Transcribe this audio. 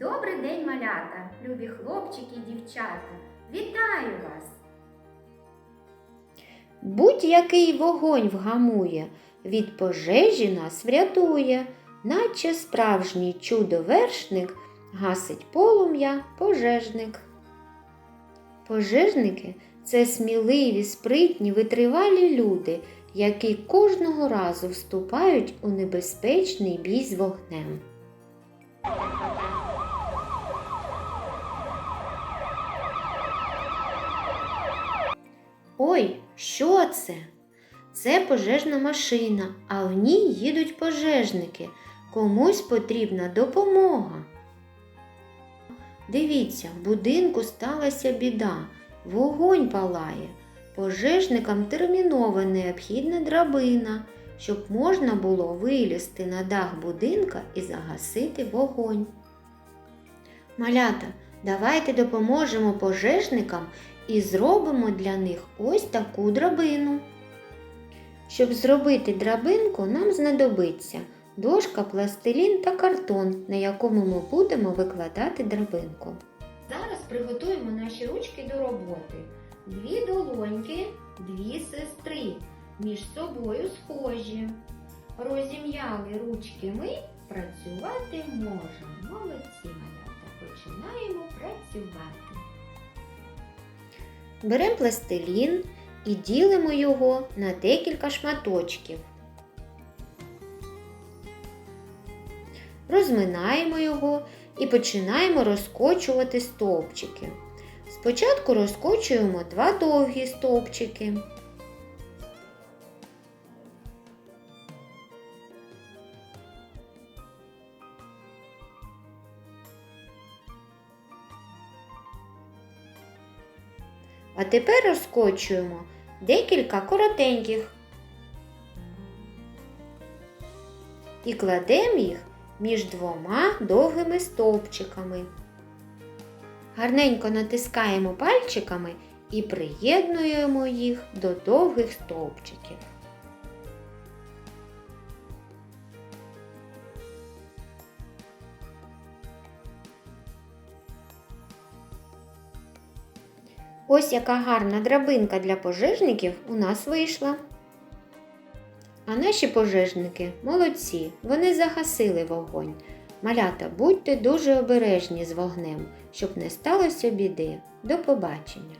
Добрий день, малята, любі хлопчики і дівчата. Вітаю вас! Будь-який вогонь вгамує, від пожежі нас врятує, наче справжній чудовершник гасить полум'я пожежник. Пожежники це сміливі, спритні, витривалі люди, які кожного разу вступають у небезпечний бій з вогнем. Ой, що це? Це пожежна машина, а в ній їдуть пожежники. Комусь потрібна допомога. Дивіться, в будинку сталася біда, вогонь палає. Пожежникам терміново необхідна драбина, щоб можна було вилізти на дах будинка і загасити вогонь. Малята, давайте допоможемо пожежникам і зробимо для них ось таку драбину. Щоб зробити драбинку, нам знадобиться дошка, пластилін та картон, на якому ми будемо викладати драбинку. Зараз приготуємо наші ручки до роботи. Дві долоньки, дві сестри, між собою схожі. Розім'яли ручки ми, працювати можемо. Молодці малята. Починаємо працювати. Беремо пластилін і ділимо його на декілька шматочків. Розминаємо його і починаємо розкочувати стовпчики. Спочатку розкочуємо два довгі стовпчики. А тепер розкочуємо декілька коротеньких і кладемо їх між двома довгими стовпчиками. Гарненько натискаємо пальчиками і приєднуємо їх до довгих стовпчиків. Ось яка гарна драбинка для пожежників у нас вийшла. А наші пожежники молодці, вони загасили вогонь. Малята, будьте дуже обережні з вогнем, щоб не сталося біди. До побачення!